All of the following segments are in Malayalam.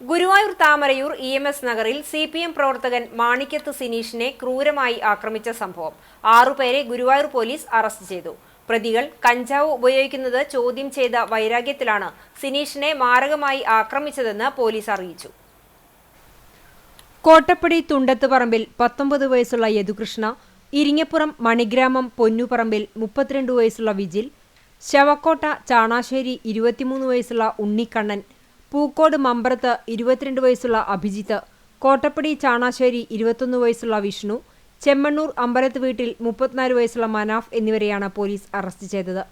Guruvayur Thamarayur E M S നഗറിൽ സി പി എം പ്രവർത്തകൻ മാണിക്യത്ത് സിനീഷിനെ ക്രൂരമായി ആക്രമിച്ച സംഭവം. ആറുപേരെ ഗുരുവായൂർ പോലീസ് അറസ്റ്റ് ചെയ്തു. പ്രതികൾ കഞ്ചാവ് ഉപയോഗിക്കുന്നത് ചോദ്യം ചെയ്ത വൈരാഗ്യത്തിലാണ് സിനീഷിനെ മാരകമായി ആക്രമിച്ചതെന്ന് പോലീസ് അറിയിച്ചു. കോട്ടപ്പടി തുണ്ടത്ത് പറമ്പിൽ പത്തൊമ്പത് വയസ്സുള്ള യദുകൃഷ്ണ ഇരിങ്ങപ്പുറം മണിഗ്രാമം പൊന്നുപറമ്പിൽ മുപ്പത്തിരണ്ട് വയസ്സുള്ള വിജിൽ ശവക്കോട്ട ചാണാശ്ശേരി ഇരുപത്തിമൂന്ന് വയസ്സുള്ള ഉണ്ണിക്കണ്ണൻ പൂക്കോട് മമ്പറത്ത് ഇരുപത്തിരണ്ട് വയസ്സുള്ള അഭിജിത്ത് കോട്ടപ്പടി ചാണാശ്ശേരി ഇരുപത്തൊന്ന് വയസ്സുള്ള വിഷ്ണു ചെമ്മണ്ണൂർ അമ്പലത്ത് വീട്ടിൽ മുപ്പത്തിനാല് വയസ്സുള്ള മനാഫ് എന്നിവരെയാണ് പോലീസ് അറസ്റ്റ് ചെയ്തത്.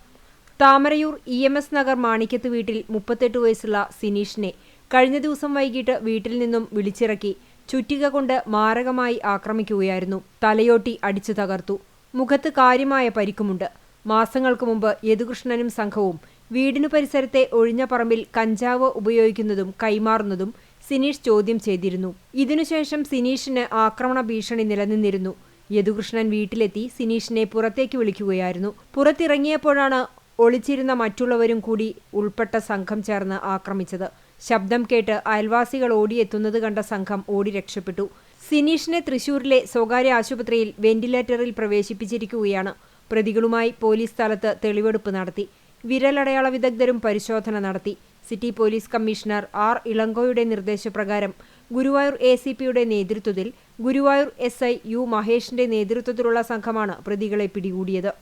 Thamarayur E M S Nagar Manikyath വീട്ടിൽ മുപ്പത്തെട്ട് വയസ്സുള്ള സിനീഷിനെ കഴിഞ്ഞ ദിവസം വൈകിട്ട് വീട്ടിൽ നിന്നും വിളിച്ചിറക്കി ചുറ്റിക കൊണ്ട് മാരകമായി ആക്രമിക്കുകയായിരുന്നു. തലയോട്ടി അടിച്ചു തകർത്തു. മുഖത്ത് കാര്യമായ പരിക്കുമുണ്ട്. മാസങ്ങൾക്ക് മുമ്പ് യദുകൃഷ്ണനും സംഘവും വീടിനു പരിസരത്തെ ഒഴിഞ്ഞ പറമ്പിൽ കഞ്ചാവ് ഉപയോഗിക്കുന്നതും കൈമാറുന്നതും സിനീഷ് ചോദ്യം ചെയ്തിരുന്നു. ഇതിനുശേഷം സിനീഷിന് ആക്രമണ ഭീഷണി നിലനിന്നിരുന്നു. യദുകൃഷ്ണൻ വീട്ടിലെത്തി സിനീഷിനെ പുറത്തേക്ക് വിളിക്കുകയായിരുന്നു. പുറത്തിറങ്ങിയപ്പോഴാണ് ഒളിച്ചിരുന്ന മറ്റുള്ളവരും കൂടി ഉൾപ്പെട്ട സംഘം ചേർന്ന് ആക്രമിച്ചത്. ശബ്ദം കേട്ട് അയൽവാസികൾ ഓടിയെത്തുന്നത് കണ്ട സംഘം ഓടി രക്ഷപ്പെട്ടു. സിനീഷിനെ തൃശൂരിലെ സ്വകാര്യ ആശുപത്രിയിൽ വെന്റിലേറ്ററിൽ പ്രവേശിപ്പിച്ചിരിക്കുകയാണ്. പ്രതികളുമായി പോലീസ് സ്ഥലത്ത് തെളിവെടുപ്പ് നടത്തി. വിരലടയാള വിദഗ്ധരും പരിശോധന നടത്തി. സിറ്റി പോലീസ് കമ്മീഷണർ ആർ ഇളങ്കോയുടെ നിർദ്ദേശപ്രകാരം ഗുരുവായൂർ എ സി പിയുടെ നേതൃത്വത്തിൽ ഗുരുവായൂർ എസ് ഐ യു മഹേഷിന്റെ നേതൃത്വത്തിലുള്ള സംഘമാണ് പ്രതികളെ പിടികൂടിയത്.